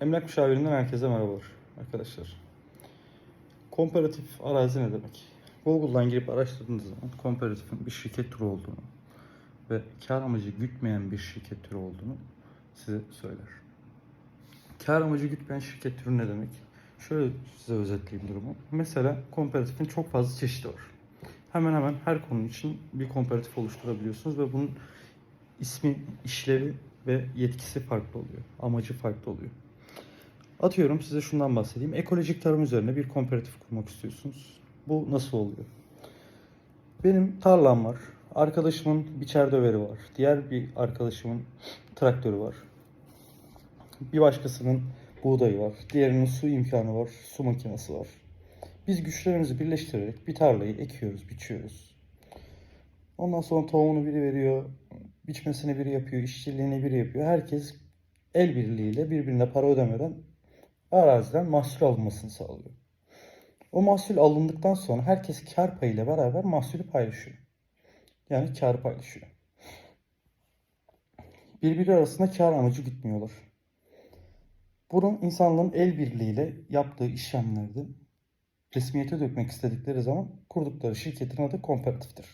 Emlak müşavirinden herkese merhabalar arkadaşlar. Komparatif arazi ne demek? Google'dan girip araştırdığınız zaman komparatifin bir şirket türü olduğunu ve kar amacı gütmeyen bir şirket türü olduğunu size söyler. Kar amacı gütmeyen şirket türü ne demek? Şöyle size özetleyeyim durumu. Mesela komparatifin çok fazla çeşidi var. Hemen hemen her konu için bir komparatif oluşturabiliyorsunuz ve bunun ismi, işlevi ve yetkisi farklı oluyor. Amacı farklı oluyor. Atıyorum size şundan bahsedeyim. Ekolojik tarım üzerine bir komparatif kurmak istiyorsunuz. Bu nasıl oluyor? Benim tarlam var. Arkadaşımın biçer döveri var. Diğer bir arkadaşımın traktörü var. Bir başkasının buğdayı var. Diğerinin su imkanı var. Su makinesi var. Biz güçlerimizi birleştirerek bir tarlayı ekiyoruz, biçiyoruz. Ondan sonra tohumunu biri veriyor, biçmesini biri yapıyor, işçiliğini biri yapıyor. Herkes el birliğiyle birbirine para ödemeden araziden mahsul alınmasını sağlıyor. O mahsul alındıktan sonra herkes kar payıyla beraber mahsulü paylaşıyor. Yani kar paylaşıyor. Birbiri arasında kar amacı gütmüyorlar. Bunu insanların el birliğiyle yaptığı işlemlerde resmiyete dökmek istedikleri zaman kurdukları şirketin adı komparatiftir.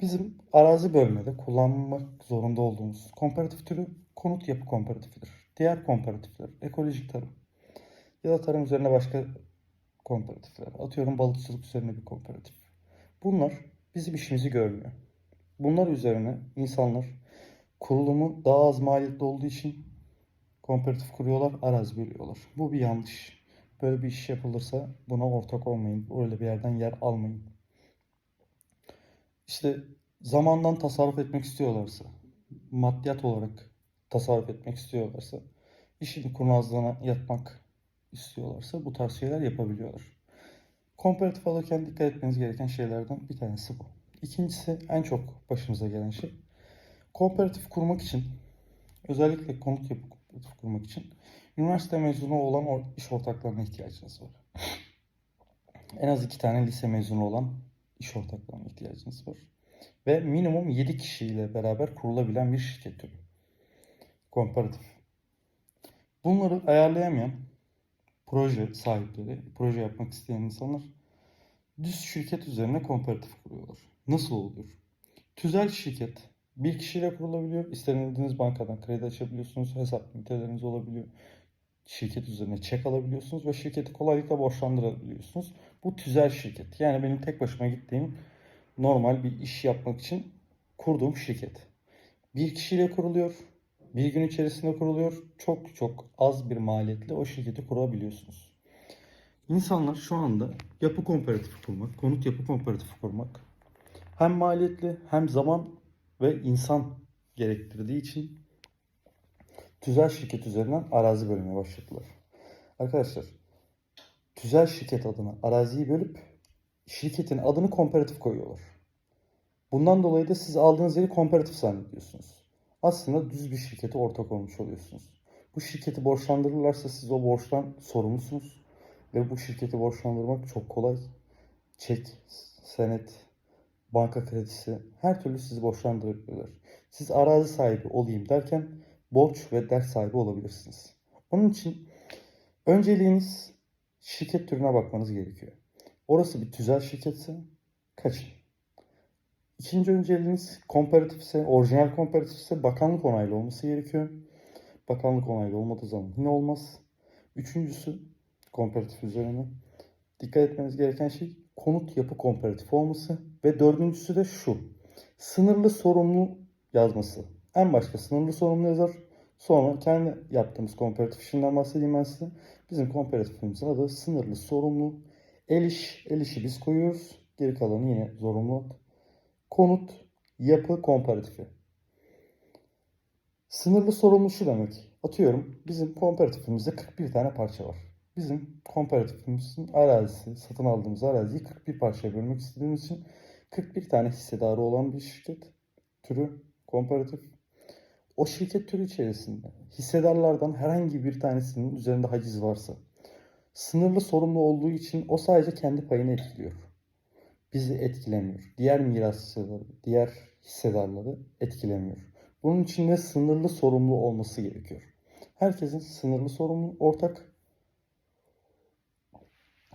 Bizim arazi bölmede kullanmak zorunda olduğumuz komparatif türü konut yapı komparatifidir. Diğer komparatifler ekolojik tarım ya da tarım üzerine başka komparatifler. Atıyorum balıkçılık üzerine bir komparatif. Bunlar bizim işimizi görmüyor. Bunlar üzerine insanlar kurulumu daha az maliyetli olduğu için komparatif kuruyorlar, arazi bölüyorlar. Bu bir yanlış. Böyle bir iş yapılırsa buna ortak olmayın. Öyle bir yerden yer almayın. İşte zamandan tasarruf etmek istiyorlarsa, maddiyat olarak tasarruf etmek istiyorlarsa, işin kurnazlığına yatmak istiyorlarsa bu tarz şeyler yapabiliyorlar. Komparatif alırken dikkat etmeniz gereken şeylerden bir tanesi bu. İkincisi en çok başımıza gelen şey. Komparatif kurmak için, özellikle konut yapı kooperatif kurmak için üniversite mezunu olan iş ortaklarına ihtiyacınız var. En az iki tane lise mezunu olan iş ortaklarına ihtiyacınız var. Ve minimum 7 kişiyle beraber kurulabilen bir şirket türü. Komparatif. Bunları ayarlayamayan proje sahipleri, proje yapmak isteyen insanlar düz şirket üzerine komparatif kuruyorlar. Nasıl oluyor? Tüzel şirket bir kişiyle kurulabiliyor. İstediğiniz bankadan kredi açabiliyorsunuz. Hesap üniteleriniz olabiliyor. Şirket üzerine çek alabiliyorsunuz ve şirketi kolaylıkla borçlandırabiliyorsunuz. Bu tüzel şirket. Yani benim tek başıma gittiğim normal bir iş yapmak için kurduğum şirket. Bir kişiyle kuruluyor. Bir gün içerisinde kuruluyor. Çok çok az bir maliyetle o şirketi kurabiliyorsunuz. İnsanlar şu anda yapı komparatifi kurmak, konut yapı komparatifi kurmak hem maliyetli hem zaman ve insan gerektirdiği için tüzel şirket üzerinden arazi bölmeye başladılar. Arkadaşlar tüzel şirket adına araziyi bölüp şirketin adını komparatif koyuyorlar. Bundan dolayı da siz aldığınız yeri komparatif zannediyorsunuz. Aslında düz bir şirkete ortak olmuş oluyorsunuz. Bu şirketi borçlandırırlarsa siz o borçtan sorumlusunuz. Ve bu şirketi borçlandırmak çok kolay. Çek, senet, banka kredisi her türlü sizi borçlandırabilirler. Siz arazi sahibi olayım derken borç ve dert sahibi olabilirsiniz. Onun için önceliğiniz şirket türüne bakmanız gerekiyor. Orası bir tüzel şirketse kaçın. İkinci önceliğiniz komparatifse, orijinal komparatifse bakanlık onaylı olması gerekiyor. Bakanlık onaylı olmadığı zaman yine olmaz. Üçüncüsü komparatif üzerine dikkat etmeniz gereken şey konut yapı komparatif olması ve dördüncüsü de şu. Sınırlı sorumlu yazması. En başta sınırlı sorumlu yazar. Sonra kendi yaptığımız komparatif işinden bahsedeyim ben size. Bizim komparatifimizin adı sınırlı sorumlu. El iş, el biz koyuyoruz. Geri kalanı yine zorunlu. Konut yapı komparatifi. Sınırlı sorumlu şu demek. Atıyorum bizim komparatifimizde 41 tane parça var. Bizim komparatifimizin arazisi, satın aldığımız araziyi 41 parçaya bölmek istediğimiz için 41 tane hissedarı olan bir şirket türü komparatif. O şirket türü içerisinde hissedarlardan herhangi bir tanesinin üzerinde haciz varsa sınırlı sorumlu olduğu için o sadece kendi payını etkiliyor. Bizi etkilemiyor. Diğer mirasçıları, diğer hissedarları etkilemiyor. Bunun için de sınırlı sorumlu olması gerekiyor. Herkesin sınırlı sorunu ortak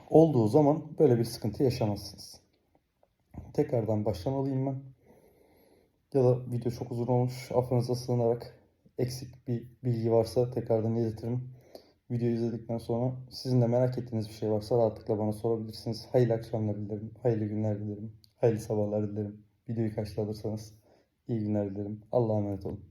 olduğu zaman böyle bir sıkıntı yaşamazsınız. Tekrardan baştan alayım ben. Ya da video çok uzun olmuş. Affınıza sığınarak eksik bir bilgi varsa tekrardan iletirim. Videoyu izledikten sonra sizin de merak ettiğiniz bir şey varsa rahatlıkla bana sorabilirsiniz. Hayırlı akşamlar dilerim. Hayırlı günler dilerim. Hayırlı sabahlar dilerim. Videoyu kaçta alırsanız iyi günler dilerim. Allah'a emanet olun.